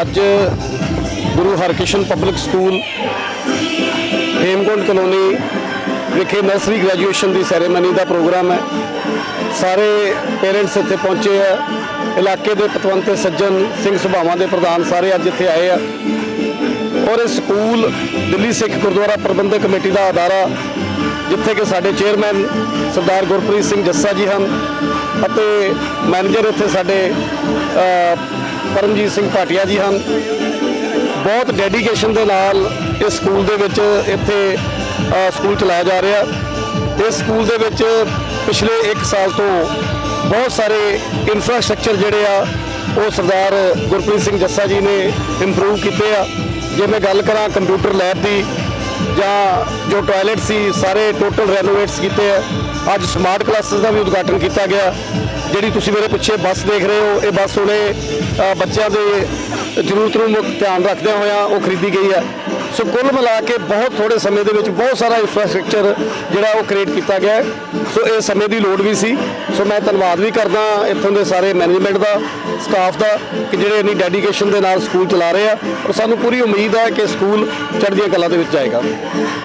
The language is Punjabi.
ਅੱਜ Guru Harkrishan public school Hemkund colony ਵਿਖੇ ਨਰਸਰੀ ਗ੍ਰੈਜੂਏਸ਼ਨ ਦੀ ਸੈਰੇਮਨੀ ਦਾ ਪ੍ਰੋਗਰਾਮ ਹੈ। ਸਾਰੇ ਪੇਰੈਂਟਸ ਇੱਥੇ ਪਹੁੰਚੇ ਆ। ਇਲਾਕੇ ਦੇ ਪਤਵੰਤੇ ਸੱਜਣ, ਸਿੰਘ ਸੁਭਾਵਾਂ ਦੇ ਪ੍ਰਧਾਨ ਸਾਰੇ ਅੱਜ ਇੱਥੇ ਆਏ ਆ। ਔਰ ਇਹ ਸਕੂਲ ਦਿੱਲੀ ਸਿੱਖ ਗੁਰਦੁਆਰਾ ਪ੍ਰਬੰਧਕ ਕਮੇਟੀ ਦਾ ਅਦਾਰਾ ਜਿੱਥੇ ਕਿ ਸਾਡੇ ਚੇਅਰਮੈਨ ਸਰਦਾਰ ਗੁਰਪ੍ਰੀਤ ਸਿੰਘ ਜੱਸਾ ਜੀ ਹਨ ਅਤੇ ਮੈਨੇਜਰ ਇੱਥੇ ਸਾਡੇ ਪਰਮਜੀਤ ਸਿੰਘ ਭਾਟੀਆ ਜੀ ਹਨ। ਬਹੁਤ ਡੈਡੀਕੇਸ਼ਨ ਦੇ ਨਾਲ ਇਸ ਸਕੂਲ ਦੇ ਵਿੱਚ ਇੱਥੇ ਸਕੂਲ ਚਲਾਇਆ ਜਾ ਰਿਹਾ। ਇਸ ਸਕੂਲ ਦੇ ਵਿੱਚ ਪਿਛਲੇ 1 ਸਾਲ ਤੋਂ ਬਹੁਤ ਸਾਰੇ ਇਨਫਰਾਸਟ੍ਰਕਚਰ ਜਿਹੜੇ ਆ, ਉਹ ਸਰਦਾਰ ਗੁਰਪ੍ਰੀਤ ਸਿੰਘ ਜੱਸਾ ਜੀ ਨੇ ਇੰਪਰੂਵ ਕੀਤੇ ਆ। ਜੇ ਮੈਂ ਗੱਲ ਕਰਾਂ ਕੰਪਿਊਟਰ ਲੈਬ ਦੀ ਜਾਂ ਜੋ ਟਾਇਲਟ ਸੀ, ਸਾਰੇ ਟੋਟਲ ਰੈਨੋਵੇਟਸ ਕੀਤੇ ਆ। ਅੱਜ ਸਮਾਰਟ ਕਲਾਸਿਸ ਦਾ ਵੀ ਉਦਘਾਟਨ ਕੀਤਾ ਗਿਆ। ਜਿਹੜੀ ਤੁਸੀਂ ਮੇਰੇ ਪਿੱਛੇ ਬੱਸ ਦੇਖ ਰਹੇ ਹੋ, ਇਹ ਬੱਸ ਉਹਨੇ ਬੱਚਿਆਂ ਦੇ ਜ਼ਰੂਰਤ ਨੂੰ ਮੁੱਖ ਧਿਆਨ ਰੱਖਦਿਆਂ ਹੋਇਆਂ ਉਹ ਖਰੀਦੀ ਗਈ ਹੈ ਸੋ ਕੁੱਲ ਮਿਲਾ ਕੇ ਬਹੁਤ ਥੋੜੇ ਸਮੇਂ ਦੇ ਵਿੱਚ ਬਹੁਤ ਸਾਰਾ ਇਨਫਰਾਸਟ੍ਰਕਚਰ ਜਿਹੜਾ ਉਹ ਕ੍ਰੀਏਟ ਕੀਤਾ ਗਿਆ ਸੋ ਇਹ ਸਮੇਂ ਦੀ ਲੋੜ ਵੀ ਸੀ। ਸੋ ਮੈਂ ਧੰਨਵਾਦ ਵੀ ਕਰਦਾ ਇੱਥੋਂ ਦੇ ਸਾਰੇ ਮੈਨੇਜਮੈਂਟ ਦਾ ਸਟਾਫ ਦਾ, ਕਿ ਜਿਹੜੇ ਇੰਨੀ ਡੈਡੀਕੇਸ਼ਨ ਦੇ ਨਾਲ ਸਕੂਲ ਚਲਾ ਰਹੇ ਆ। ਔਰ ਸਾਨੂੰ ਪੂਰੀ ਉਮੀਦ ਹੈ ਕਿ ਸਕੂਲ ਚੜ੍ਹਦੀਆਂ ਕਲਾ ਦੇ ਵਿੱਚ ਜਾਏਗਾ।